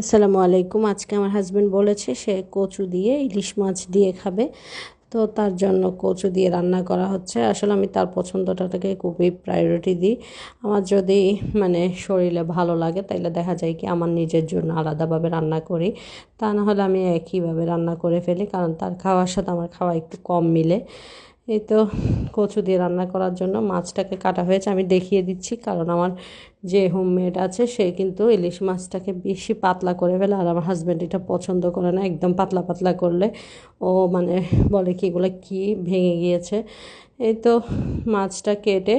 আসসালামু আলাইকুম। আজকে আমার হাজব্যান্ড বলেছে সে কচু দিয়ে ইলিশ মাছ দিয়ে খাবে। তো তার জন্য কচু দিয়ে রান্না করা হচ্ছে। আসলে আমি তার পছন্দটাকে খুবই প্রায়োরিটি দিই। আমার যদি মানে শরীরে ভালো লাগে, তাইলে দেখা যায় কি আমার নিজের জন্য আলাদাভাবে রান্না করি। তা না হলে আমি একইভাবে রান্না করে ফেলি, কারণ তার খাওয়ার সাথে আমার খাওয়া একটু কম মিলে। এই তো কচু দিয়ে রান্না করার জন্য মাছটাকে কাটা হয়েছে, আমি দেখিয়ে দিচ্ছি। কারণ আমার যে হোমমেড আছে, সে কিন্তু ইলিশ মাছটাকে বেশি পাতলা করে ফেলে আর আমার হাজব্যান্ড এটা পছন্দ করে না, একদম পাতলা পাতলা করলে। ও মানে বলে কি, এগুলো কী ভেঙে গিয়েছে? এই তো মাছটা কেটে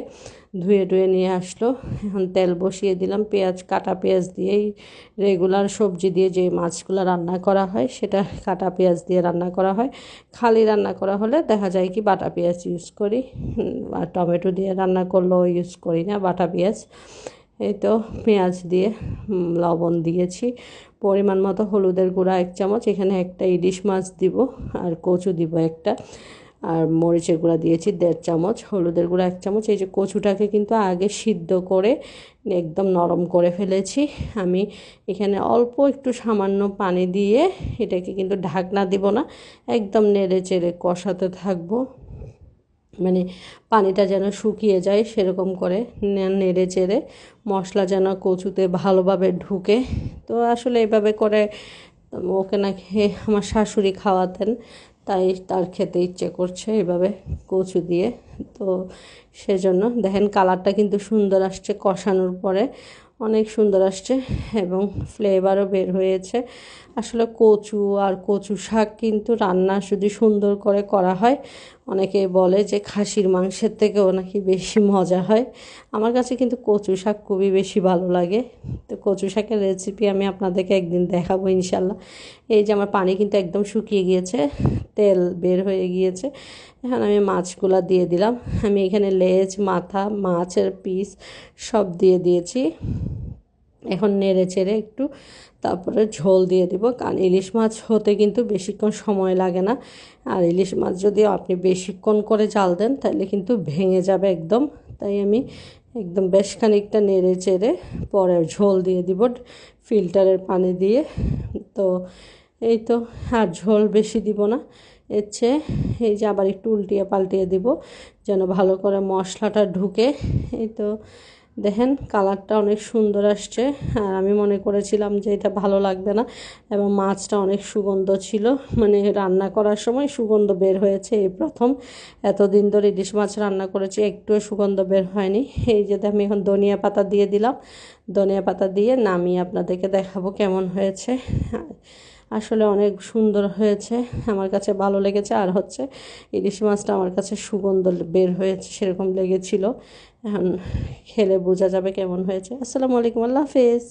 ধুয়ে ধুয়ে নিয়ে আসলো। এখন তেল বসিয়ে দিলাম। পেঁয়াজ, কাটা পেঁয়াজ দিয়েই রেগুলার সবজি দিয়ে যে মাছগুলো রান্না করা হয়, সেটা কাটা পেঁয়াজ দিয়ে রান্না করা হয়। খালি রান্না করা হলে দেখা যায় কি বাটা পেঁয়াজ ইউজ করি। আর টমেটো দিয়ে রান্না করলেও ইউজ করি না বাটা পেঁয়াজ। এই তো পেঁয়াজ দিয়ে লবণ দিয়েছি। পরিমাণ মতো হলুদের গুঁড়া এক চামচ। এখানে একটা ইলিশ মাছ দিব আর কচু দিব একটা। আর মরিচের গুঁড়া দিয়েছি দেড় চামচ, হলুদের গুঁড়া এক চামচ, এই যে কচুটাকে কিন্তু আগে সিদ্ধ করে একদম নরম করে ফেলেছি। আমি এখানে অল্প একটু সামান্য পানি দিয়ে এটাকে কিন্তু ঢাকনা দিব না, একদম নেড়ে চেড়ে কষাতে থাকব। মানে পানিটা যেন শুকিয়ে যায় সেরকম করে নেড়ে চেড়ে মশলা যেন কচুতে ভালোভাবে ঢুকে। তো আসলে এভাবে করে ওকে নাকি আমার শাশুড়ি খাওয়াতেন তাই তার খেতে ইচ্ছে করছে এভাবে কচু দিয়ে। তো সেজন্য দেখেন কালারটা কিন্তু সুন্দর আসছে কষানোর পরে, অনেক সুন্দর আসছে এবং ফ্লেভারও বের হয়েছে। আসলে কচু আর কচু শাক কিন্তু রান্না যদি সুন্দর করে করা হয়, অনেকে বলে যে খাসির মাংসের থেকেও নাকি বেশি মজা হয়। আমার কাছে কিন্তু কচু শাক খুবই বেশি ভালো লাগে। তো কচু শাকের রেসিপি আমি আপনাদেরকে একদিন দেখাবো ইনশাল্লাহ এই যে আমার পানি কিন্তু একদম শুকিয়ে গিয়েছে। তেল বের হয়ে গিয়েছে। এখন আমি মাছগুলো দিয়ে দিলাম। আমি এখানে লেজ, মাথা, মাছের পিস সব দিয়ে দিয়েছি। এখন নেড়ে চেড়ে একটু তারপরে ঝোল দিয়ে দিব। কারণ ইলিশ মাছ হতে কিন্তু বেশিক্ষণ সময় লাগে না। আর ইলিশ মাছ যদি আপনি বেশিক্ষণ করে জাল দেন, তাহলে কিন্তু ভেঙে যাবে একদম। তাই আমি একদম বেশ খানিকটা নেড়ে চেড়ে পরে ঝোল দিয়ে দিব ফিল্টারের পানি দিয়ে। তো এই তো আর ঝোল বেশি দিব না। এর চেয়ে এই যে আবার একটু উল্টিয়ে পাল্টিয়ে দিব, যেন ভালো করে মশলাটা ঢুকে। এই তো দেখেন কালারটা অনেক সুন্দর আসছে। আর আমি মনে করেছিলাম যে এটা ভালো লাগবে না, এবং মাছটা অনেক সুগন্ধ ছিল। মানে রান্না করার সময় সুগন্ধ বের হয়েছে এই প্রথম। এতদিন ধরে ইলিশ মাছ রান্না করেছি, একটুও সুগন্ধ বের হয়নি। এই যে আমি এখন ধনিয়া পাতা দিয়ে দিলাম। ধনিয়া পাতা দিয়ে নামিয়ে আপনাদেরকে দেখাবো কেমন হয়েছে। আসলে অনেক সুন্দর হয়েছে, আমার কাছে ভালো লেগেছে। আর হচ্ছে ইলিশ মাছটা আমার কাছে সুগন্ধ বের হয়েছে, সেরকম লেগেছিল। এখন খেলে বোঝা যাবে কেমন হয়েছে। আসসালামু আলাইকুম, আল্লাহ হাফেজ।